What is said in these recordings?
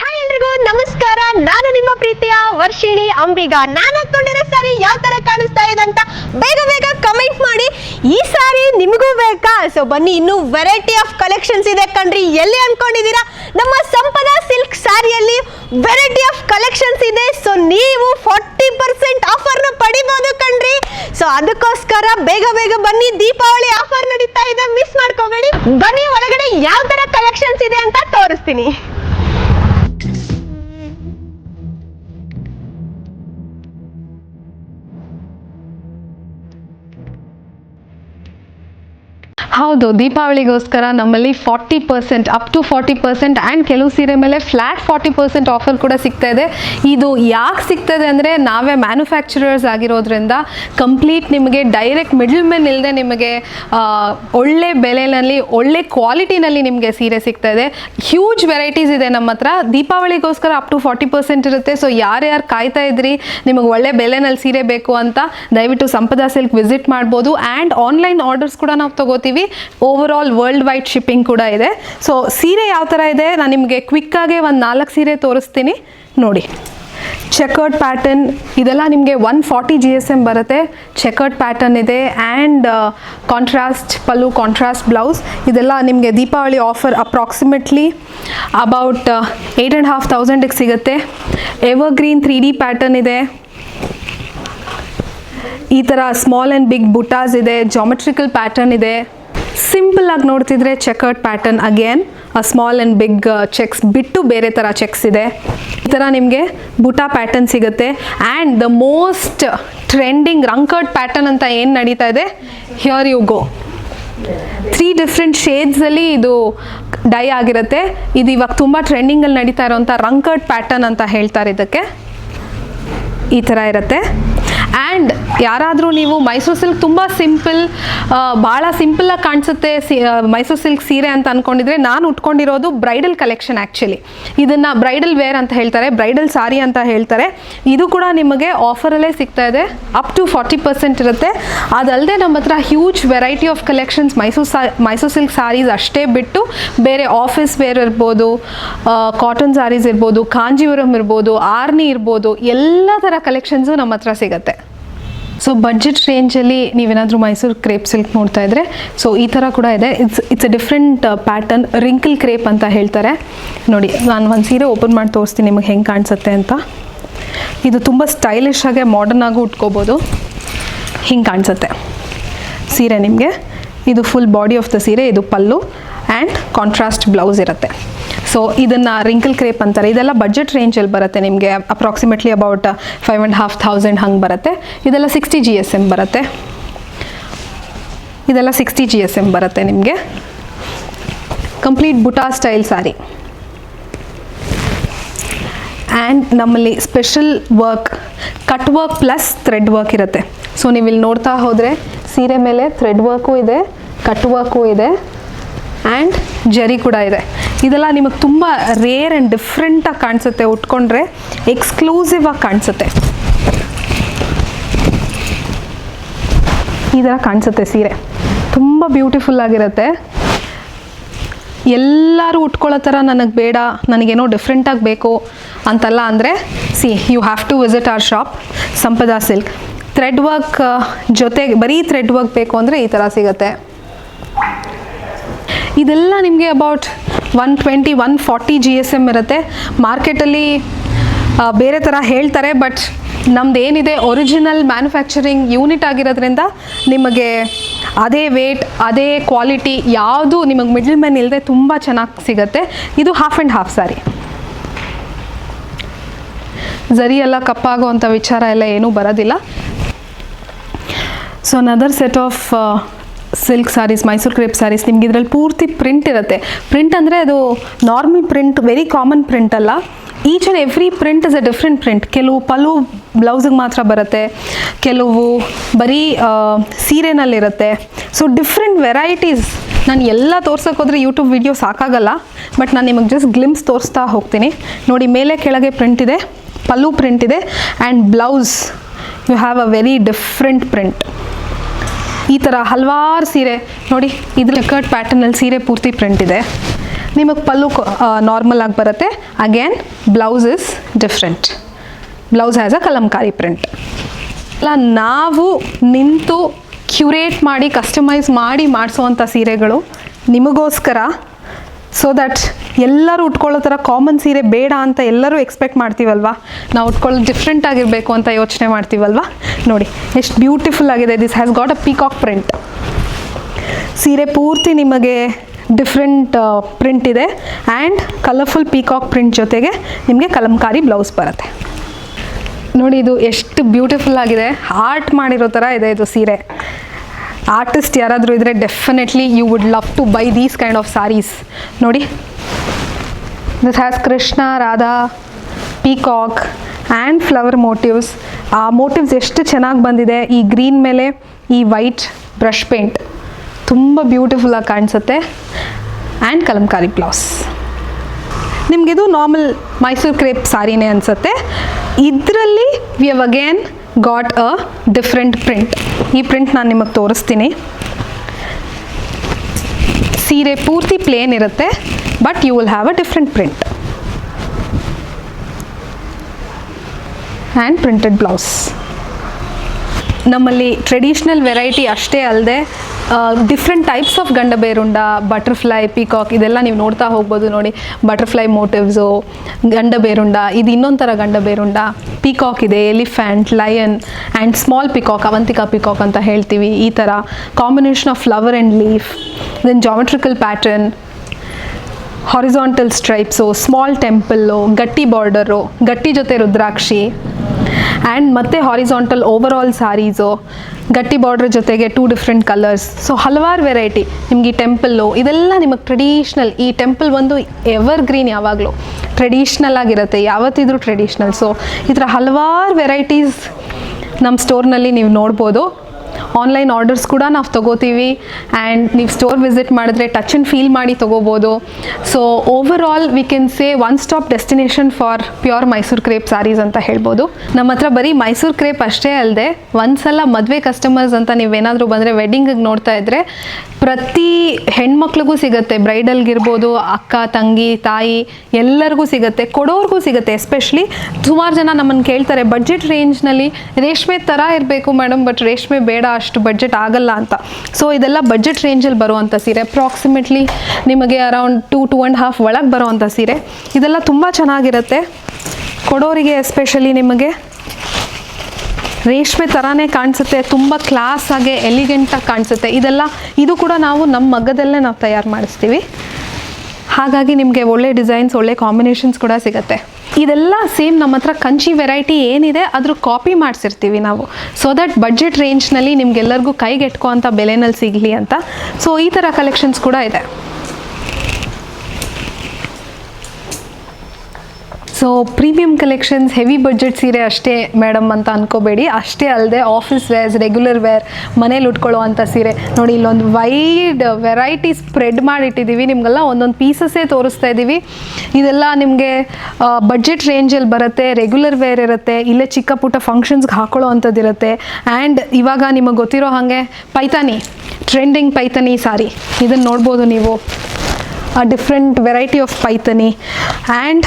Hi ಎಲ್ರಿಗೂ, ನಮಸ್ಕಾರ. ನಾನು ನಿಮ್ಮ ಪ್ರೀತಿಯ ವರ್ಷಿಣಿ ಅಂಬಿಗ. ನಾನು ಹಾಕೊಂಡಿರೋ ಸಾರಿ ಯಾವ ತರ ಕಾಣಿಸ್ತಾ ಇದೆ ಅಂತ ಬೇಗ ಬೇಗ ಕಮೆಂಟ್ ಮಾಡಿ. ಈ ಸಾರಿ ನಿಮಗೂ ಬೇಕಾ? ಸೊ ಬನ್ನಿ, ಇನ್ನು ವೆರೈಟಿ ಆಫ್ ಕಲೆಕ್ಷನ್ಸ್ ಇದೆ ಕಣ್ರಿ. ಎಲ್ಲಿ ಅನ್ಕೊಂಡಿದ್ದೀರಾ? ನಮ್ಮ ಸಂಪದ ಸಿಲ್ಕ್ ಸಾರಿಯಲ್ಲಿ ವೆರೈಟಿ ಆಫ್ ಕಲೆಕ್ಷನ್ಸ್ ಇದೆ. ಸೊ ನೀವು ಫಾರ್ಟಿ ಪರ್ಸೆಂಟ್ ಆಫರ್ನ ಪಡಿಬೋದು ಕಣ್ರಿ ಸೊ ಅದಕ್ಕೋಸ್ಕರ ಬೇಗ ಬೇಗ ಬನ್ನಿ. ದೀಪಾವಳಿ ಆಫರ್ ನಡೀತಾ ಇದೆ. ಮಿಸ್ ಮಾಡ್ಕೋಬೇಡಿ. ಬನ್ನಿ, ಒಳಗಡೆ ಯಾವ ತರ ಕಲೆಕ್ಷನ್ಸ್ ಇದೆ ಅಂತ ತೋರಿಸ್ತೀನಿ. ಹೌದು, ದೀಪಾವಳಿಗೋಸ್ಕರ ನಮ್ಮಲ್ಲಿ forty percent up to forty percent and ಕೆಲವು ಸೀರೆ ಮೇಲೆ ಫ್ಲ್ಯಾಟ್ ಫಾರ್ಟಿ ಪರ್ಸೆಂಟ್ ಆಫರ್ ಕೂಡ ಸಿಗ್ತಾ ಇದೆ. ಇದು ಯಾಕೆ ಸಿಗ್ತದೆ ಅಂದರೆ ನಾವೇ ಮ್ಯಾನುಫ್ಯಾಕ್ಚರರ್ಸ್ ಆಗಿರೋದ್ರಿಂದ ಕಂಪ್ಲೀಟ್ ನಿಮಗೆ ಡೈರೆಕ್ಟ್ ಮಿಡಲ್ ಮೆನ್ ಇಲ್ಲದೆ ನಿಮಗೆ ಒಳ್ಳೆ ಬೆಲೆಯಲ್ಲಿ ಒಳ್ಳೆ ಕ್ವಾಲಿಟಿನಲ್ಲಿ ನಿಮಗೆ ಸೀರೆ ಸಿಗ್ತಾ ಇದೆ. ಹ್ಯೂಜ್ ವೆರೈಟೀಸ್ ಇದೆ ನಮ್ಮ ಹತ್ರ. ದೀಪಾವಳಿಗೋಸ್ಕರ ಅಪ್ ಟು ಫಾರ್ಟಿ ಪರ್ಸೆಂಟ್ ಇರುತ್ತೆ. ಸೊ ಯಾರ್ಯಾರು ಕಾಯ್ತಾ ಇದ್ರಿ, ನಿಮಗೆ ಒಳ್ಳೆ ಬೆಲೆನಲ್ಲಿ ಸೀರೆ ಬೇಕು ಅಂತ ದಯವಿಟ್ಟು ಸಂಪದ ಸಿಲ್ಕ್ ವಿಸಿಟ್ ಮಾಡ್ಬೋದು. ಆ್ಯಂಡ್ ಆನ್ಲೈನ್ ಆರ್ಡರ್ಸ್ ಕೂಡ ನಾವು ತಗೋತೀವಿ. Over all world wide shipping ಕೂಡ ಇದೆ. ಸೊ ಸೀರೆ ಯಾವ ಥರ ಇದೆ? ನಾನು ನಿಮಗೆ ಕ್ವಿಕ್ಕಾಗೆ ಒಂದು ನಾಲ್ಕು ಸೀರೆ ತೋರಿಸ್ತೀನಿ. ನೋಡಿ. ಚೆಕರ್ಡ್ ಪ್ಯಾಟರ್ನ್ ಇದೆಲ್ಲ ನಿಮಗೆ one forty G S M ಬರುತ್ತೆ. ಚೆಕರ್ಡ್ ಪ್ಯಾಟರ್ನ್ ಇದೆ. And contrast pallu contrast blouse ಇದೆಲ್ಲ ನಿಮಗೆ Deepavali offer approximately about eight and half ತೌಸಂಡಿಗೆ ಸಿಗುತ್ತೆ. Ever green three D pattern ಇದೆ. ಈ ಥರ ಸ್ಮಾಲ್ ಆ್ಯಂಡ್ ಬಿಗ್ ಬುಟಾಸ್ ಇದೆ. ಜಾಮೆಟ್ರಿಕಲ್ ಪ್ಯಾಟರ್ನ್ ಇದೆ. ಸಿಂಪಲ್ ಆಗಿ ನೋಡ್ತಿದ್ರೆ checkered pattern again small and big checks ಬಿಟ್ಟು ಬೇರೆ ಥರ ಚೆಕ್ಸ್ ಇದೆ. ಈ ಥರ ನಿಮಗೆ ಬುಟಾ ಪ್ಯಾಟರ್ನ್ ಸಿಗುತ್ತೆ. ಆ್ಯಂಡ್ ದ ಮೋಸ್ಟ್ ಟ್ರೆಂಡಿಂಗ್ ರಂಕರ್ಡ್ ಪ್ಯಾಟರ್ನ್ ಅಂತ ಏನು ನಡೀತಾ ಇದೆ? Here you go three different ಶೇಡ್ಸಲ್ಲಿ ಇದು ಡೈ ಆಗಿರುತ್ತೆ. ಇದು ಇವಾಗ ತುಂಬ ಟ್ರೆಂಡಿಂಗಲ್ಲಿ ನಡೀತಾ ಇರೋವಂಥ ರಂಕರ್ಡ್ ಪ್ಯಾಟರ್ನ್ ಅಂತ ಹೇಳ್ತಾರೆ ಇದಕ್ಕೆ. ಈ ಥರ ಇರುತ್ತೆ. ಆ್ಯಂಡ್ ಯಾರಾದರೂ ನೀವು ಮೈಸೂರು ಸಿಲ್ಕ್ ತುಂಬ ಸಿಂಪಲ್ ಭಾಳ ಸಿಂಪಲ್ಲಾಗಿ ಕಾಣಿಸುತ್ತೆ ಸಿ ಮೈಸೂರು ಸಿಲ್ಕ್ ಸೀರೆ ಅಂತ ಅಂದ್ಕೊಂಡಿದ್ರೆ ನಾನು ಉಟ್ಕೊಂಡಿರೋದು ಬ್ರೈಡಲ್ ಕಲೆಕ್ಷನ್ ಆ್ಯಕ್ಚುಲಿ ಇದನ್ನು ಬ್ರೈಡಲ್ ವೇರ್ ಅಂತ ಹೇಳ್ತಾರೆ ಬ್ರೈಡಲ್ ಸಾರಿ ಅಂತ ಹೇಳ್ತಾರೆ. ಇದು ಕೂಡ ನಿಮಗೆ ಆಫರಲ್ಲೇ ಸಿಗ್ತಾ ಇದೆ ಅಪ್ ಟು ಫಾರ್ಟಿ ಪರ್ಸೆಂಟ್ ಇರುತ್ತೆ. ಅದಲ್ಲದೆ ನಮ್ಮ ಹತ್ರ huge variety of collections Mysore saw Mysore silk sarees ಅಷ್ಟೇ ಬಿಟ್ಟು ಬೇರೆ ಆಫೀಸ್ ವೇರ್ ಇರ್ಬೋದು ಕಾಟನ್ ಸಾರೀಸ್ ಇರ್ಬೋದು, ಕಾಂಜೀವರಂ ಇರ್ಬೋದು, ಆರ್ನಿ ಇರ್ಬೋದು, ಎಲ್ಲ ಥರ ಕಲೆಕ್ಷನ್ಸು ನಮ್ಮ ಹತ್ರ ಸಿಗುತ್ತೆ. ಸೊ ಬಡ್ಜೆಟ್ ರೇಂಜಲ್ಲಿ ನೀವೇನಾದರೂ ಮೈಸೂರು ಕ್ರೇಪ್ ಸಿಲ್ಕ್ ನೋಡ್ತಾ ಇದ್ರೆ ಸೊ ಈ ಥರ ಕೂಡ ಇದೆ. It's it's a different pattern wrinkle crepe ಅಂತ ಹೇಳ್ತಾರೆ. ನೋಡಿ, ನಾನು ಒಂದು ಸೀರೆ ಓಪನ್ ಮಾಡಿ ತೋರಿಸ್ತೀನಿ, ನಿಮಗೆ ಹೆಂಗೆ ಕಾಣಿಸುತ್ತೆ ಅಂತ. ಇದು ತುಂಬ ಸ್ಟೈಲಿಶ್ ಆಗಿ ಮಾಡರ್ನ್ ಆಗೂ ಉಟ್ಕೋಬೋದು. ಹಿಂಗೆ ಕಾಣಿಸುತ್ತೆ. ಸೀರೆ ನಿಮಗೆ. ಇದು ಫುಲ್ ಬಾಡಿ ಆಫ್ ದ ಸೀರೆ, ಇದು ಪಲ್ಲು. ಆ್ಯಂಡ್ ಕಾಂಟ್ರಾಸ್ಟ್ ಬ್ಲೌಸ್ ಇರುತ್ತೆ. ಸೊ ಇದನ್ನು ರಿಂಕಲ್ ಕ್ರೇಪ್ ಅಂತಾರೆ. ಇದೆಲ್ಲ ಬಜೆಟ್ ರೇಂಜಲ್ಲಿ ಬರುತ್ತೆ ನಿಮಗೆ. Approximately about five and half thousand ಹಂಗೆ ಬರುತ್ತೆ. ಇದೆಲ್ಲ ಸಿಕ್ಸ್ಟಿ ಜಿ ಎಸ್ ಎಂ ಬರುತ್ತೆ. ಇದೆಲ್ಲ ಸಿಕ್ಸ್ಟಿ ಜಿ ಎಸ್ ಎಂ ಬರುತ್ತೆ ನಿಮಗೆ. ಕಂಪ್ಲೀಟ್ ಬುಟಾ ಸ್ಟೈಲ್ ಸಾರಿ ಆ್ಯಂಡ್ ನಮ್ಮಲ್ಲಿ special work cut work plus thread work ಇರುತ್ತೆ. ಸೊ ನೀವು ಇಲ್ಲಿ ನೋಡ್ತಾ ಹೋದರೆ ಸೀರೆ ಮೇಲೆ ಥ್ರೆಡ್ ವರ್ಕು ಇದೆ ಕಟ್ ವರ್ಕು ಇದೆ ಆ್ಯಂಡ್ ಜರಿ ಕೂಡ ಇದೆ. ಇದೆಲ್ಲ ನಿಮಗೆ ತುಂಬ ರೇರ್ ಆ್ಯಂಡ್ ಡಿಫ್ರೆಂಟಾಗಿ ಕಾಣಿಸುತ್ತೆ, ಉಟ್ಕೊಂಡ್ರೆ ಎಕ್ಸ್ಕ್ಲೂಸಿವ್ ಆಗಿ ಕಾಣಿಸುತ್ತೆ. ಈ ಥರ ಕಾಣಿಸುತ್ತೆ ಸೀರೆ. ತುಂಬ ಬ್ಯೂಟಿಫುಲ್ ಆಗಿರುತ್ತೆ. ಎಲ್ಲರೂ ಉಟ್ಕೊಳ್ಳೋ ಥರ ನನಗೆ ಬೇಡ, ನನಗೇನೋ ಡಿಫ್ರೆಂಟಾಗಿ ಬೇಕು ಅಂತಲ್ಲ ಅಂದರೆ see you have to visit our shop Sampada silk thread work ಜೊತೆಗೆ ಬರೀ ಥ್ರೆಡ್ ವರ್ಕ್ ಬೇಕು ಅಂದರೆ ಈ ಥರ ಸಿಗುತ್ತೆ. ಇದೆಲ್ಲ ನಿಮಗೆ about one twenty one forty G S M ಇರುತ್ತೆ. ಮಾರ್ಕೆಟಲ್ಲಿ ಬೇರೆ ಥರ ಹೇಳ್ತಾರೆ ಬಟ್ ನಮ್ದು ಏನಿದೆ ಒರಿಜಿನಲ್ ಮ್ಯಾನುಫ್ಯಾಕ್ಚರಿಂಗ್ ಯೂನಿಟ್ ಆಗಿರೋದ್ರಿಂದ ನಿಮಗೆ ಅದೇ ವೇಟ್ ಅದೇ ಕ್ವಾಲಿಟಿ ಯಾವುದು ನಿಮಗೆ ಮಿಡ್ಲ್ ಮ್ಯಾನ್ ಇಲ್ಲದೆ ತುಂಬ ಚೆನ್ನಾಗಿ ಸಿಗುತ್ತೆ. ಇದು half and half sari zari ಎಲ್ಲ ಕಪ್ಪಾಗುವಂಥ ವಿಚಾರ ಎಲ್ಲ ಏನೂ ಬರೋದಿಲ್ಲ. So another set of silk sarees Mysore crepe sarees ನಿಮ್ಗೆ ಇದರಲ್ಲಿ ಪೂರ್ತಿ ಪ್ರಿಂಟ್ ಇರುತ್ತೆ. ಪ್ರಿಂಟ್ ಅಂದರೆ ಅದು normal print very common print ಅಲ್ಲ. Each and every print is a different print ಕೆಲವು ಪಲು ಬ್ಲೌಸಿಗೆ ಮಾತ್ರ ಬರುತ್ತೆ. ಕೆಲವು ಬರೀ ಸೀರೆನಲ್ಲಿರುತ್ತೆ. ಸೊ ಡಿಫ್ರೆಂಟ್ ವೆರೈಟೀಸ್ ನಾನು ಎಲ್ಲ ತೋರ್ಸೋಕೆ ಹೋದರೆ ಯೂಟ್ಯೂಬ್ ವಿಡಿಯೋ ಸಾಕಾಗಲ್ಲ. ಬಟ್ ನಾನು ನಿಮಗೆ ಜಸ್ಟ್ ಗ್ಲಿಮ್ಸ್ ತೋರಿಸ್ತಾ ಹೋಗ್ತೀನಿ. ನೋಡಿ, ಮೇಲೆ ಕೆಳಗೆ ಪ್ರಿಂಟ್ ಇದೆ ಪಲ್ಲು ಪ್ರಿಂಟ್ ಇದೆ and blouse you have a very different print ಈ ಥರ ಹಲವಾರು ಸೀರೆ, ನೋಡಿ ಇದ್ರ ಕಟ್ ಪ್ಯಾಟರ್ನಲ್ಲಿ ಸೀರೆ ಪೂರ್ತಿ ಪ್ರಿಂಟ್ ಇದೆ. ನಿಮಗೆ ಪಲ್ಲು ನಾರ್ಮಲ್ ಆಗಿ ಬರುತ್ತೆ. Again blouse is different blouse as a kalamkari print ಅಲ್ಲ, ನಾವು ನಿಂತು ಕ್ಯೂರೇಟ್ ಮಾಡಿ ಕಸ್ಟಮೈಸ್ ಮಾಡಿ ಮಾಡಿಸುವಂಥ ಸೀರೆಗಳು ನಿಮಗೋಸ್ಕರ ಸೊ ದಟ್ ಎಲ್ಲರೂ ಉಟ್ಕೊಳ್ಳೋ ಥರ ಕಾಮನ್ ಸೀರೆ ಬೇಡ ಅಂತ ಎಲ್ಲರೂ ಎಕ್ಸ್ಪೆಕ್ಟ್ ಮಾಡ್ತೀವಲ್ವಾ? ನಾವು ಉಟ್ಕೊಳ್ಳೋದು ಡಿಫ್ರೆಂಟ್ ಆಗಿರಬೇಕು ಅಂತ ಯೋಚನೆ ಮಾಡ್ತೀವಲ್ವಾ? ನೋಡಿ, ಎಷ್ಟು ಬ್ಯೂಟಿಫುಲ್ ಆಗಿದೆ. This has got a peacock print ಸೀರೆ ಪೂರ್ತಿ ನಿಮಗೆ ಡಿಫ್ರೆಂಟ್ ಪ್ರಿಂಟ್ ಇದೆ. ಆ್ಯಂಡ್ ಕಲರ್ಫುಲ್ ಪೀಕಾಕ್ ಪ್ರಿಂಟ್ ಜೊತೆಗೆ ನಿಮಗೆ ಕಲಂಕಾರಿ ಬ್ಲೌಸ್ ಬರುತ್ತೆ. ನೋಡಿ, ಇದು ಎಷ್ಟು ಬ್ಯೂಟಿಫುಲ್ ಆಗಿದೆ. ಆರ್ಟ್ ಮಾಡಿರೋ ಥರ ಇದೆ ಇದು ಸೀರೆ. ಆರ್ಟಿಸ್ಟ್ ಯಾರಾದರೂ ಇದ್ದರೆ definitely you would love to buy these kind of sarees ನೋಡಿ. This has Krishna Radha peacock and flower motifs ಆ ಮೋಟಿವ್ಸ್ ಎಷ್ಟು ಚೆನ್ನಾಗಿ ಬಂದಿದೆ? ಈ ಗ್ರೀನ್ ಮೇಲೆ ಈ ವೈಟ್ ಬ್ರಷ್ ಪೇಂಟ್ ತುಂಬ ಬ್ಯೂಟಿಫುಲ್ಲಾಗಿ ಕಾಣಿಸುತ್ತೆ. ಆ್ಯಂಡ್ ಕಲಂಕಾರಿ ಬ್ಲೌಸ್ ನಿಮಗಿದು ನಾರ್ಮಲ್ ಮೈಸೂರು ಕ್ರೇಪ್ ಸಾರಿನೇ ಅನಿಸುತ್ತೆ. ಇದರಲ್ಲಿ we have again got a different print ಈ ಪ್ರಿಂಟ್ ನಾನು ನಿಮಗೆ ತೋರಿಸ್ತೀನಿ. ಸೀರೆ ಪೂರ್ತಿ ಪ್ಲೇನ್ ಇರುತ್ತೆ but you will have a different print and printed blouse ನಮ್ಮಲ್ಲಿ ಟ್ರೆಡಿಷ್ನಲ್ ವೆರೈಟಿ ಅಷ್ಟೇ ಅಲ್ಲದೆ ಡಿಫ್ರೆಂಟ್ ಟೈಪ್ಸ್ ಆಫ್ ಗಂಡ ಬೇರುಂಡ ಬಟರ್ಫ್ಲೈ ಪೀಕಾಕ್ ಇದೆಲ್ಲ ನೀವು ನೋಡ್ತಾ ಹೋಗ್ಬೋದು ನೋಡಿ. ಬಟರ್ಫ್ಲೈ ಮೋಟಿವ್ಸು ಗಂಡ ಬೇರುಂಡ ಇದು ಇನ್ನೊಂದು ಥರ ಗಂಡ ಬೇರುಂಡ ಪೀಕಾಕ್ ಇದೆ elephant lion and small peacock Avantika peacock ಅಂತ ಹೇಳ್ತೀವಿ ಈ ಥರ. Combination of flower and leaf then geometrical pattern horizontal stripes small temple ಗಟ್ಟಿ ಬಾರ್ಡರು ಗಟ್ಟಿ ಜೊತೆ ರುದ್ರಾಕ್ಷಿ ಆ್ಯಂಡ್ ಮತ್ತೆ ಹಾರಿಸಾಂಟಲ್ ಓವರ್ ಆಲ್ ಸಾರೀಸು ಗಟ್ಟಿ ಬಾರ್ಡ್ರ್ ಜೊತೆಗೆ ಟೂ ಡಿಫ್ರೆಂಟ್ ಕಲರ್ಸ್ ಸೊ ಹಲವಾರು ವೆರೈಟಿ ನಿಮಗೆ ಈ ಟೆಂಪಲ್ಲು ಇದೆಲ್ಲ ನಿಮಗೆ ಟ್ರೆಡಿಷ್ನಲ್ ಈ ಟೆಂಪಲ್ ಒಂದು ಎವರ್ ಗ್ರೀನ್ ಯಾವಾಗಲೂ. ಟ್ರೆಡಿಷ್ನಲ್ ಆಗಿರುತ್ತೆ, ಯಾವತ್ತಿದ್ರೂ ಟ್ರೆಡಿಷ್ನಲ್ ಸೊ ಈ ಥರ ಹಲವಾರು ವೆರೈಟೀಸ್ ನಮ್ಮ ಸ್ಟೋರ್ನಲ್ಲಿ ನೀವು ನೋಡ್ಬೋದು. ಆನ್ಲೈನ್ ಆರ್ಡರ್ಸ್ ಕೂಡ ನಾವು ತೊಗೋತೀವಿ. ಆ್ಯಂಡ್ ನೀವು ಸ್ಟೋರ್ ವಿಸಿಟ್ ಮಾಡಿದ್ರೆ ಟಚ್ ಆ್ಯಂಡ್ ಫೀಲ್ ಮಾಡಿ ತೊಗೋಬೋದು. So over all we can say one stop destination for pure Mysore crepe sarees ಅಂತ ಹೇಳ್ಬೋದು. ನಮ್ಮ ಹತ್ರ ಬರೀ ಮೈಸೂರು ಕ್ರೇಪ್ ಅಷ್ಟೇ ಅಲ್ಲದೆ ಒಂದ್ಸಲ ಮದುವೆ ಕಸ್ಟಮರ್ಸ್ ಅಂತ ನೀವೇನಾದರೂ ಬಂದರೆ ವೆಡ್ಡಿಂಗಿಗೆ ನೋಡ್ತಾ ಇದ್ದರೆ ಪ್ರತಿ ಹೆಣ್ಮಕ್ಳಿಗೂ ಸಿಗುತ್ತೆ. ಬ್ರೈಡಲ್ಗಿರ್ಬೋದು ಅಕ್ಕ, ತಂಗಿ, ತಾಯಿ ಎಲ್ಲರಿಗೂ ಸಿಗುತ್ತೆ. ಕೊಡೋರ್ಗೂ ಸಿಗುತ್ತೆ. ಎಸ್ಪೆಷಲಿ ಸುಮಾರು ಜನ ನಮ್ಮನ್ನು ಕೇಳ್ತಾರೆ ಬಡ್ಜೆಟ್ ರೇಂಜ್ನಲ್ಲಿ ರೇಷ್ಮೆ ಥರ ಇರಬೇಕು ಮೇಡಮ್ ಬಟ್ ರೇಷ್ಮೆ ಬೇಡ ಅಷ್ಟು ಬಜೆಟ್ ಆಗಲ್ಲ ಅಂತ. ಸೊ ಇದೆಲ್ಲ ಬಜೆಟ್ ರೇಂಜಲ್ಲಿ ಬರುವಂಥ ಸೀರೆ ಅಪ್ರಾಕ್ಸಿಮೇಟ್ಲಿ ನಿಮಗೆ around two two and half ಒಳಗೆ ಬರುವಂಥ ಸೀರೆ. ಇದೆಲ್ಲ ತುಂಬ ಚೆನ್ನಾಗಿರುತ್ತೆ. ಕೊಡೋರಿಗೆ ಎಸ್ಪೆಷಲಿ ನಿಮಗೆ ರೇಷ್ಮೆ ಥರನೇ ಕಾಣಿಸುತ್ತೆ, ತುಂಬ ಕ್ಲಾಸ್ ಆಗಿ ಎಲಿಗೆಂಟಾಗಿ ಕಾಣಿಸುತ್ತೆ. ಇದೆಲ್ಲ, ಇದು ಕೂಡ ನಾವು ನಮ್ಮ ಮಗ್ಗದಲ್ಲೇ ನಾವು ತಯಾರು ಮಾಡಿಸ್ತೀವಿ. ಹಾಗಾಗಿ ನಿಮಗೆ ಒಳ್ಳೆ ಡಿಸೈನ್ಸ್ ಒಳ್ಳೆ ಕಾಂಬಿನೇಷನ್ಸ್ ಕೂಡ ಸಿಗುತ್ತೆ. ಇದೆಲ್ಲ ಸೇಮ್ ನಮ್ಮ ಹತ್ರ ಕಂಚಿ ವೆರೈಟಿ ಏನಿದೆ, ಅದ್ರ ಕಾಪಿ ಮಾಡಿಸಿರ್ತೀವಿ ನಾವು. ಸೊ ದಟ್ ಬಡ್ಜೆಟ್ ರೇಂಜ್ನಲ್ಲಿ ನಿಮ್ಗೆಲ್ಲರಿಗೂ ಕೈಗೆಟ್ಕೋ ಅಂತ ಬೆಲೆನಲ್ಲಿ ಸಿಗಲಿ ಅಂತ. ಸೊ ಈ ಥರ ಕಲೆಕ್ಷನ್ಸ್ ಕೂಡ ಇದೆ. So premium collections heavy budget ಸೀರೆ ಅಷ್ಟೇ ಮೇಡಮ್ ಅಂತ ಅನ್ಕೋಬೇಡಿ. ಅಷ್ಟೇ ಅಲ್ಲದೆ ಆಫೀಸ್ ವೇರ್ಸ್ ರೆಗ್ಯುಲರ್ ವೇರ್ ಮನೇಲಿ ಉಟ್ಕೊಳ್ಳೋ ಅಂಥ ಸೀರೆ. ನೋಡಿ, ಇಲ್ಲೊಂದು ವೈಡ್ ವೆರೈಟಿ ಸ್ಪ್ರೆಡ್ ಮಾಡಿಟ್ಟಿದ್ದೀವಿ ನಿಮಗೆಲ್ಲ ಒಂದೊಂದು ಪೀಸಸ್ಸೇ ತೋರಿಸ್ತಾ ಇದ್ದೀವಿ ಇದೆಲ್ಲ ನಿಮಗೆ ಬಜೆಟ್ ರೇಂಜಲ್ಲಿ ಬರುತ್ತೆ ರೆಗ್ಯುಲರ್ ವೇರ್ ಇರುತ್ತೆ, ಇಲ್ಲೇ ಚಿಕ್ಕ ಪುಟ್ಟ ಫಂಕ್ಷನ್ಸ್ಗೆ ಹಾಕೊಳ್ಳೋ ಅಂಥದ್ದು ಇರುತ್ತೆ. ಆ್ಯಂಡ್ ಇವಾಗ ನಿಮಗೆ ಗೊತ್ತಿರೋ ಹಾಗೆ ಪೈತಾನಿ ಟ್ರೆಂಡಿಂಗ್ ಪೈತಾನಿ ಸಾರಿ. ಇದನ್ನು ನೋಡ್ಬೋದು ನೀವು. Different variety of Paithani. And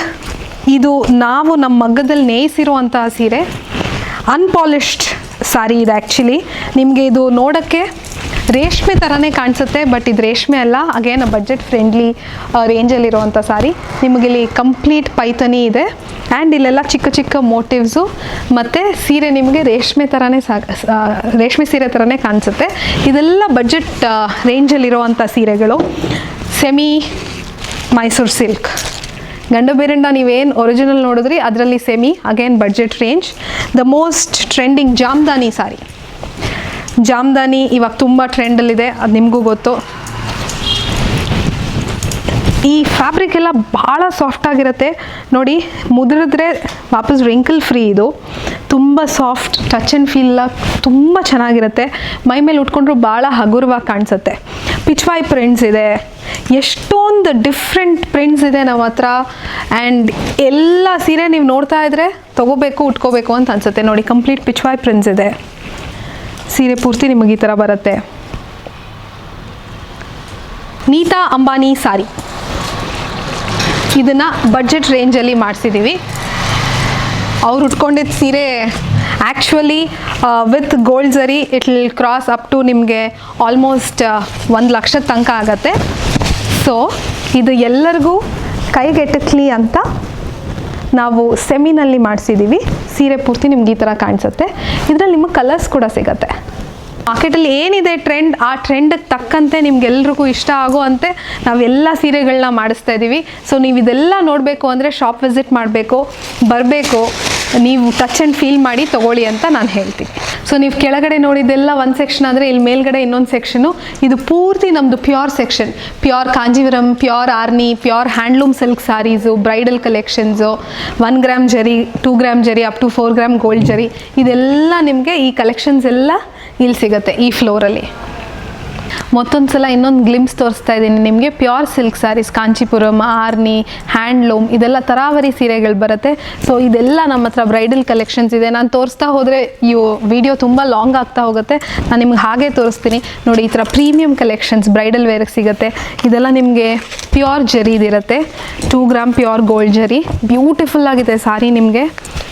ಇದು ನಾವು ನಮ್ಮ ಮಗ್ಗದಲ್ಲಿ ನೇಯಿಸಿರುವಂತಹ ಸೀರೆ. ಅನ್ಪಾಲಿಶ್ಡ್ ಸಾರಿ ಇದು ಆ್ಯಕ್ಚುಲಿ ನಿಮಗೆ ಇದು ನೋಡೋಕ್ಕೆ ರೇಷ್ಮೆ ಥರನೇ ಕಾಣಿಸುತ್ತೆ ಬಟ್ ಇದು ರೇಷ್ಮೆ ಅಲ್ಲ. ಅಗೇನ್ ಬಜೆಟ್ ಫ್ರೆಂಡ್ಲಿ ರೇಂಜಲ್ಲಿರುವಂಥ ಸಾರಿ ನಿಮಗಿಲ್ಲಿ ಕಂಪ್ಲೀಟ್ ಪೈತನಿ ಇದೆ. ಆ್ಯಂಡ್ ಇಲ್ಲೆಲ್ಲ ಚಿಕ್ಕ ಚಿಕ್ಕ ಮೋಟಿವ್ಸು ಮತ್ತು ಸೀರೆ ನಿಮಗೆ ರೇಷ್ಮೆ ಥರನೇ ರೇಷ್ಮೆ ಸೀರೆ ಥರನೇ ಕಾಣಿಸುತ್ತೆ. ಇದೆಲ್ಲ ಬಜೆಟ್ ರೇಂಜಲ್ಲಿರುವಂಥ ಸೀರೆಗಳು. ಸೆಮಿ ಮೈಸೂರು ಸಿಲ್ಕ್ ಗಂಡು ಬೇರೆಂಡ ನೀವೇನು ಒರಿಜಿನಲ್ ನೋಡಿದ್ರಿ? ಅದರಲ್ಲಿ semi again budget range the most trending Jamdani sari. Jamdani ಇವಾಗ ತುಂಬ ಟ್ರೆಂಡಲ್ಲಿದೆ ಅದು ನಿಮಗೂ ಗೊತ್ತು. ಈ ಫ್ಯಾಬ್ರಿಕ್ ಎಲ್ಲ ಭಾಳ ಸಾಫ್ಟ್ ಆಗಿರುತ್ತೆ. ನೋಡಿ, ಮುದುರಿದ್ರೆ ವಾಪಸ್ ರಿಂಕಲ್ ಫ್ರೀ ಇದು. ತುಂಬ ಸಾಫ್ಟ್ ಟಚ್ ಆ್ಯಂಡ್ ಫೀಲ್ ತುಂಬ ಚೆನ್ನಾಗಿರುತ್ತೆ. ಮೈ ಮೇಲೆ ಉಟ್ಕೊಂಡ್ರು ಭಾಳ ಹಗುರವಾಗಿ ಕಾಣಿಸುತ್ತೆ. ಪಿಚ್ವಾಯ್ ಪ್ರಿಂಟ್ಸ್ ಇದೆ. ಎಷ್ಟೊಂದು ಡಿಫ್ರೆಂಟ್ ಪ್ರಿಂಟ್ಸ್ ಇದೆ ನಮ್ಮ ಹತ್ರ. ಆ್ಯಂಡ್ ಎಲ್ಲ ಸೀರೆ ನೀವು ನೋಡ್ತಾ ಇದ್ರೆ ತೊಗೋಬೇಕು, ಉಟ್ಕೋಬೇಕು ಅಂತ ಅನಿಸುತ್ತೆ. ನೋಡಿ ಕಂಪ್ಲೀಟ್ ಪಿಚ್ವಾಯ್ ಪ್ರಿಂಟ್ಸ್ ಇದೆ. ಸೀರೆ ಪೂರ್ತಿ ನಿಮಗೆ ಈ ಥರ ಬರುತ್ತೆ. ನೀತಾ ಅಂಬಾನಿ ಸಾರಿ. ಇದನ್ನು ಬಡ್ಜೆಟ್ ರೇಂಜಲ್ಲಿ ಮಾಡಿಸಿದ್ದೀವಿ ಅವ್ರು ಉಟ್ಕೊಂಡಿದ್ದ ಸೀರೆ actually with gold zari it will cross up to ನಿಮಗೆ ಆಲ್ಮೋಸ್ಟ್ ಒಂದು ಲಕ್ಷದ ತನಕ ಆಗತ್ತೆ. ಸೊ ಇದು ಎಲ್ಲರಿಗೂ ಕೈಗೆಟಕ್ಲಿ ಅಂತ ನಾವು ಸೆಮಿನಲ್ಲಿ ಮಾಡಿಸಿದ್ದೀವಿ ಸೀರೆ ಪೂರ್ತಿ ನಿಮ್ಗೆ ಈ ಥರ ಕಾಣಿಸುತ್ತೆ. ಇದರಲ್ಲಿ ನಿಮಗೆ ಕಲರ್ಸ್ ಕೂಡ ಸಿಗತ್ತೆ. ಮಾರ್ಕೆಟಲ್ಲಿ ಏನಿದೆ ಟ್ರೆಂಡ್ ಆ ಟ್ರೆಂಡ್ಗೆ ತಕ್ಕಂತೆ ನಿಮ್ಗೆಲ್ರಿಗೂ ಇಷ್ಟ ಆಗುವಂತೆ ನಾವೆಲ್ಲ ಸೀರೆಗಳನ್ನ ಮಾಡಿಸ್ತಾ ಇದ್ದೀವಿ ಸೊ ನೀವು ಇದೆಲ್ಲ ನೋಡಬೇಕು ಅಂದರೆ ಶಾಪ್ ವಿಸಿಟ್ ಮಾಡಬೇಕು, ಬರಬೇಕು. ನೀವು ಟಚ್ ಆ್ಯಂಡ್ ಫೀಲ್ ಮಾಡಿ ತೊಗೊಳ್ಳಿ ಅಂತ ನಾನು ಹೇಳ್ತೀನಿ. ಸೊ ನೀವು ಕೆಳಗಡೆ ನೋಡಿದ್ದೆಲ್ಲ ಒಂದು ಸೆಕ್ಷನ್ ಆದರೆ ಇಲ್ಲಿ ಮೇಲ್ಗಡೆ ಇನ್ನೊಂದು ಸೆಕ್ಷನು ಇದು ಪೂರ್ತಿ ನಮ್ಮದು pure section pure Kanjeevaram pure Arni pure handloom silk sarees bridal collections one gram zari two gram zari up to four gram gold zari ಇದೆಲ್ಲ ನಿಮಗೆ ಈ ಕಲೆಕ್ಷನ್ಸ್ ಎಲ್ಲ ಇಲ್ಲಿ ಸಿಗುತ್ತೆ ಈ ಫ್ಲೋರಲ್ಲಿ ಮತ್ತೊಂದು ಸಲ ಇನ್ನೊಂದು ಗ್ಲಿಮ್ಸ್ ತೋರಿಸ್ತಾ ಇದ್ದೀನಿ. ನಿಮಗೆ pure silk sarees Kanchipuram, Arni handloom ಇದೆಲ್ಲ ತರಾವರಿ ಸೀರೆಗಳು ಬರುತ್ತೆ. ಸೊ ಇದೆಲ್ಲ ನಮ್ಮ ಹತ್ರ ಬ್ರೈಡಲ್ ಕಲೆಕ್ಷನ್ಸ್ ಇದೆ. ನಾನು ತೋರಿಸ್ತಾ ಹೋದರೆ ಈ ವಿಡಿಯೋ ತುಂಬ ಲಾಂಗ್ ಆಗ್ತಾ ಹೋಗುತ್ತೆ. ನಾನು ನಿಮ್ಗೆ ಹಾಗೆ ತೋರಿಸ್ತೀನಿ. ನೋಡಿ, ಈ ಥರ ಪ್ರೀಮಿಯಂ ಕಲೆಕ್ಷನ್ಸ್ ಬ್ರೈಡಲ್ ವೇರ್ಗೆ ಸಿಗುತ್ತೆ. ಇದೆಲ್ಲ ನಿಮಗೆ pure ಜರಿದಿರುತ್ತೆ two gram pure gold zari beautiful ಆಗಿದೆ ಸಾರಿ ನಿಮಗೆ.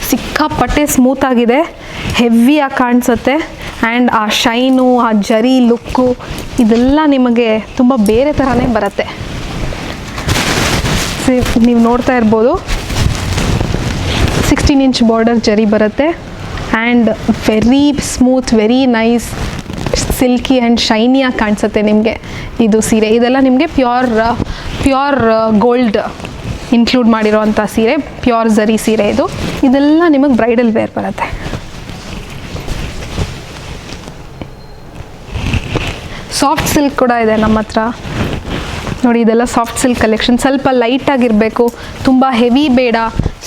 ಸಿಕ್ಕಾಪಟ್ಟೆ ಸ್ಮೂತ್ ಆಗಿದೆ. ಹೆವಿಯಾಗಿ ಕಾಣಿಸುತ್ತೆ. ಆ್ಯಂಡ್ ಆ ಶೈನು ಆ ಜರಿ ಲುಕ್ಕು ಇದೆಲ್ಲ ನಿಮಗೆ ತುಂಬ ಬೇರೆ ಥರನೇ ಬರುತ್ತೆ. ನೀವು ನೋಡ್ತಾ ಇರ್ಬೋದು ಸಿಕ್ಸ್ಟೀನ್ ಇಂಚ್ ಬಾರ್ಡರ್ ಜರಿ ಬರುತ್ತೆ. And very smooth very nice silky and ಶೈನಿಯಾಗಿ ಕಾಣಿಸುತ್ತೆ ನಿಮಗೆ. ಇದು ಸೀರೆ. ಇದೆಲ್ಲ ನಿಮಗೆ ಪ್ಯೂರ್ ಪ್ಯೂರ್ ಗೋಲ್ಡ್ ಇನ್ಕ್ಲೂಡ್ ಮಾಡಿರೋವಂಥ ಸೀರೆ ಪ್ಯೂರ್ ಜರಿ ಸೀರೆ ಇದು. ಇದೆಲ್ಲ ನಿಮಗೆ ಬ್ರೈಡಲ್ ವೇರ್ ಬರುತ್ತೆ. ಸಾಫ್ಟ್ ಸಿಲ್ಕ್ ಕೂಡ ಇದೆ ನಮ್ಮ ಹತ್ರ. ನೋಡಿ, ಇದೆಲ್ಲ ಸಾಫ್ಟ್ ಸಿಲ್ಕ್ ಕಲೆಕ್ಷನ್ ಸ್ವಲ್ಪ ಲೈಟ್ ಆಗಿರಬೇಕು, ತುಂಬ ಹೆವಿ ಬೇಡ.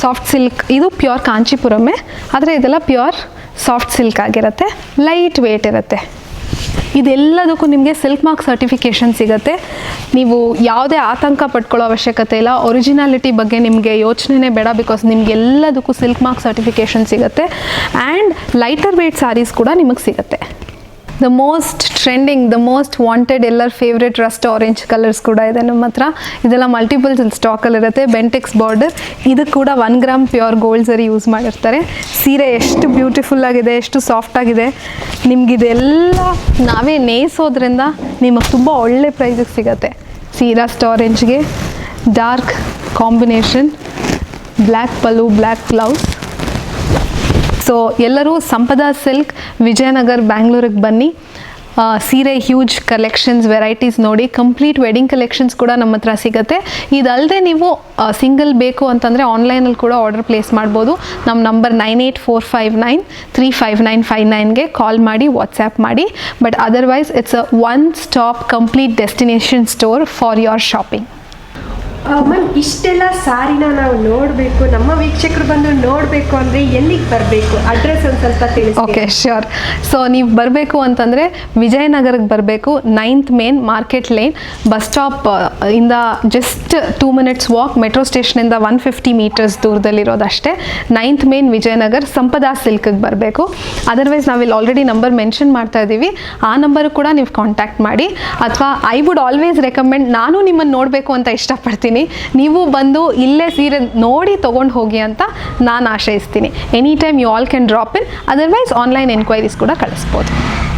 ಸಾಫ್ಟ್ ಸಿಲ್ಕ್ ಇದು ಪ್ಯೂರ್ ಕಾಂಚಿಪುರಮೆ ಆದರೆ ಇದೆಲ್ಲ ಪ್ಯೂರ್ ಸಾಫ್ಟ್ ಸಿಲ್ಕ್ ಆಗಿರುತ್ತೆ. ಲೈಟ್ ವೇಟ್ ಇರುತ್ತೆ. ಇದೆಲ್ಲದಕ್ಕೂ ನಿಮಗೆ ಸಿಲ್ಕ್ ಮಾರ್ಕ್ ಸರ್ಟಿಫಿಕೇಷನ್ ಸಿಗುತ್ತೆ. ನೀವು ಯಾವುದೇ ಆತಂಕ ಪಟ್ಕೊಳ್ಳೋ ಅವಶ್ಯಕತೆ ಇಲ್ಲ. ಒರಿಜಿನಾಲಿಟಿ ಬಗ್ಗೆ ನಿಮಗೆ ಯೋಚನೆನೇ ಬೇಡ ಬಿಕಾಸ್ ನಿಮ್ಗೆ ಎಲ್ಲದಕ್ಕೂ ಸಿಲ್ಕ್ ಮಾರ್ಕ್ ಸರ್ಟಿಫಿಕೇಷನ್ ಸಿಗುತ್ತೆ. ಆ್ಯಂಡ್ ಲೈಟರ್ ವೇಟ್ ಸ್ಯಾರೀಸ್ ಕೂಡ ನಿಮಗೆ ಸಿಗುತ್ತೆ. The most trending the most wanted ಎಲ್ಲರ ಫೇವ್ರೆಟ್ ರಸ್ಟ್ ಆರೆಂಜ್ ಕಲರ್ಸ್ ಕೂಡ ಇದೆ ನಮ್ಮ ಹತ್ರ. ಇದೆಲ್ಲ ಮಲ್ಟಿಪಲ್ ಸ್ಟಾಕಲ್ಲಿ ಇರುತ್ತೆ. ಬೆಂಟೆಕ್ಸ್ ಬಾರ್ಡರ್ ಇದು ಕೂಡ one gram pure gold zari use ಮಾಡಿರ್ತಾರೆ. ಸೀರೆ ಎಷ್ಟು ಬ್ಯೂಟಿಫುಲ್ ಆಗಿದೆ, ಎಷ್ಟು ಸಾಫ್ಟ್ ಆಗಿದೆ. ಇದೆಲ್ಲ ನಾವೇ ನೇಯಿಸೋದ್ರಿಂದ ನಿಮಗೆ ತುಂಬ ಒಳ್ಳೆ ಪ್ರೈಸಿಗೆ ಸಿಗುತ್ತೆ. ಸೀರಾ ಸ್ಟಾರೆಂಜ್ಗೆ dark combination black pallu black blouse so ಎಲ್ಲರೂ ಸಂಪದ ಸಿಲ್ಕ್, ವಿಜಯನಗರ್, ಬ್ಯಾಂಗ್ಳೂರಿಗೆ ಬನ್ನಿ. ಸೀರೆ ಹ್ಯೂಜ್ ಕಲೆಕ್ಷನ್ಸ್ ವೆರೈಟೀಸ್ ನೋಡಿ ಕಂಪ್ಲೀಟ್ ವೆಡ್ಡಿಂಗ್ ಕಲೆಕ್ಷನ್ಸ್ ಕೂಡ ನಮ್ಮ ಹತ್ರ ಸಿಗುತ್ತೆ. ಇದಲ್ಲದೆ ನೀವು ಸಿಂಗಲ್ ಬೇಕು ಅಂತಂದರೆ ಆನ್ಲೈನಲ್ಲಿ ಕೂಡ ಆರ್ಡರ್ ಪ್ಲೇಸ್ ಮಾಡ್ಬೋದು. ನಮ್ಮ number nine eight four five nine three five nine five ನೈನ್ಗೆ call ಮಾಡಿ ವಾಟ್ಸ್ಯಾಪ್ ಮಾಡಿ. But otherwise it's a one stop complete destination store for your shopping ma'am ಇಷ್ಟೆಲ್ಲ ಸಾರಿನ ನಾವು ನೋಡಬೇಕು, ನಮ್ಮ ವೀಕ್ಷಕರು ಬಂದು ನೋಡಬೇಕು ಅಂದರೆ ಎಲ್ಲಿಗೆ ಬರಬೇಕು? ಅಡ್ರೆಸ್ ಒಂದು ಸ್ವಲ್ಪ ತಿಳಿಸಿ ಓಕೆ ಶ್ಯೂರ್ ಸೊ ನೀವು ಬರಬೇಕು ಅಂತಂದರೆ ವಿಜಯನಗರಕ್ಕೆ ಬರಬೇಕು ninth main market lane bus stop ಇಂದ just two minutes walk metro ಸ್ಟೇಷನಿಂದ one fifty metres ದೂರದಲ್ಲಿರೋದಷ್ಟೇ. ನೈನ್ತ್ ಮೇನ್ ವಿಜಯನಗರ್, ಸಂಪದಾ ಸಿಲ್ಕ್ಗೆ ಬರಬೇಕು. ಅದರ್ವೈಸ್ ನಾವಿಲ್ಲಿ ಆಲ್ರೆಡಿ ನಂಬರ್ ಮೆನ್ಷನ್ ಮಾಡ್ತಾ ಇದ್ದೀವಿ ಆ ನಂಬರ್ ಕೂಡ ನೀವು ಕಾಂಟ್ಯಾಕ್ಟ್ ಮಾಡಿ. ಅಥವಾ ಐ ವುಡ್ ಆಲ್ವೇಸ್ ರೆಕಮೆಂಡ್ ನಾನು ನಿಮ್ಮನ್ನು ನೋಡಬೇಕು ಅಂತ ಇಷ್ಟಪಡ್ತೀನಿ. ನೀವು ಬಂದು ಇಲ್ಲೇ ಸೀರೆ ನೋಡಿ ತೊಗೊಂಡು ಹೋಗಿ ಅಂತ ನಾನು ಆಶಯಿಸ್ತೀನಿ any time you all can drop in otherwise online enquiries ಕೂಡ ಕಳಿಸ್ಬೋದು.